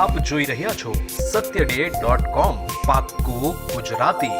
આપ જોઈ રહ્યા છો Satya day Gujarati.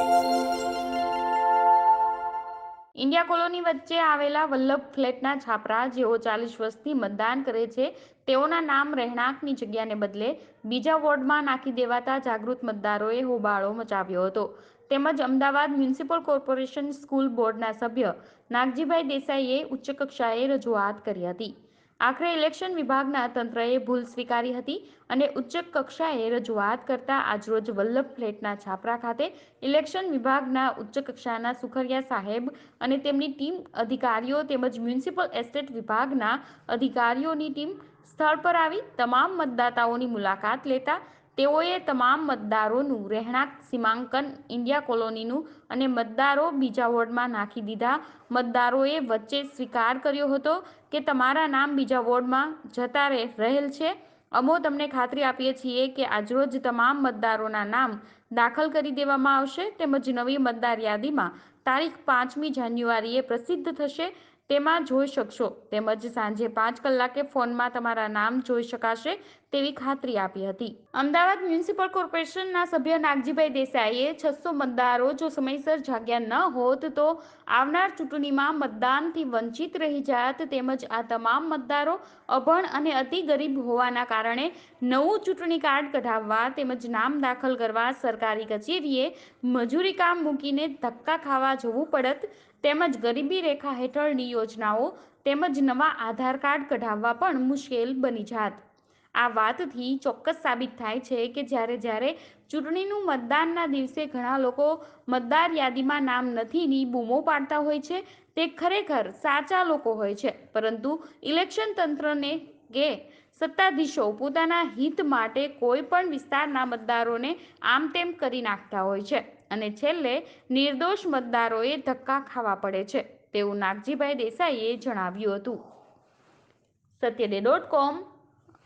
India colony વચ્ચે આવેલા વલ્લભ ફ્લેટના છાપરા, જેઓ ચાલીસ વર્ષથી મતદાન કરે છે, તેઓના નામ રહેણાંકની જગ્યાને બદલે બીજા વોર્ડમાં નાખી દેવાતા જાગૃત મતદારોએ હોબાળો મચાવ્યો હતો. તેમજ અમદાવાદ મ્યુનિસિપલ કોર્પોરેશન સ્કૂલ બોર્ડના સભ્ય નાગજીભાઈ દેસાઈએ ઉચ્ચ કક્ષાએ રજૂઆત કરી હતી. આખરે ઇલેક્શન વિભાગના તંત્રએ ભૂલ સ્વીકારી હતી અને ઉચ્ચ કક્ષાએ રજૂઆત કરતા આજરોજ વલ્લભ ફ્લેટના છાપરા ખાતે ઇલેક્શન વિભાગના ઉચ્ચ કક્ષાના સુખરિયા સાહેબ અને તેમની ટીમ અધિકારીઓ તેમજ મ્યુનિસિપલ એસ્ટેટ વિભાગના અધિકારીઓની ટીમ સ્થળ પર આવી તમામ મતદાતાઓની મુલાકાત લેતા તેઓએ તમામ મતદારોનું રહેણાંક, સીમાંકન, ઇન્ડિયા કોલોનીનું અને મતદારો બીજા વોર્ડમાં નાખી દીધા. મતદારોએ વચ્ચે સ્વીકાર કર્યો હતો કે તમારા નામ બીજા વોર્ડમાં જતા રહે- રહેલ છે. અમો તમને ખાતરી આપીએ છીએ કે આજરોજ તમામ મતદારોના નામ દાખલ કરી દેવામાં આવશે તેમજ નવી મતદાર યાદીમાં તારીખ પાંચમી જાન્યુઆરીએ પ્રસિદ્ધ થશે તેમાં જોઈ શકશો. તેમજ સાંજે પાંચ કલાકે ફોનમાં તમારા નામ જોઈ શકાશે તેવી ખાતરી આપી હતી. અમદાવાદ મ્યુનિસિપલ કોર્પોરેશનના સભ્ય નાગજીભાઈ દેસાઈએ છસો મતદારો જો સમયસર જાગ્યા ન હોત તો આવનાર ચૂંટણીમાં મતદાનથી વંચિત રહી જાત તેમજ આ તમામ મતદારો અભણ અને અતિ ગરીબ હોવાના કારણે નવું ચૂંટણી કાર્ડ કઢાવવા તેમજ નામ દાખલ કરવા સરકારી કચેરીએ મજૂરી કામ મૂકીને ધક્કા ખાવા જવું પડત તેમજ ગરીબી રેખા હેઠળની યોજનાઓ તેમજ નવા આધાર કાર્ડ કઢાવવા પણ મુશ્કેલ બની જાત. આ વાતથી ચોક્કસ સાબિત થાય છે કે જ્યારે જ્યારે ચૂંટણીનું મતદાનના દિવસે ઘણા લોકો મતદાર યાદીમાં નામ નથીની બૂમો પાડતા હોય છે, તે ખરેખર સાચા લોકો હોય છે. પરંતુ ઇલેક્શન તંત્રને કે સત્તાધીશો પોતાના હિત માટે કોઈ પણ વિસ્તારના મતદારોને આમ તેમ કરી નાખતા હોય છે અને છેલ્લે નિર્દોષ મતદારોએ ધક્કા ખાવા પડે છે, તેવું નાગજીભાઈ દેસાઈએ જણાવ્યું હતું. સત્યડે ડોટ કોમ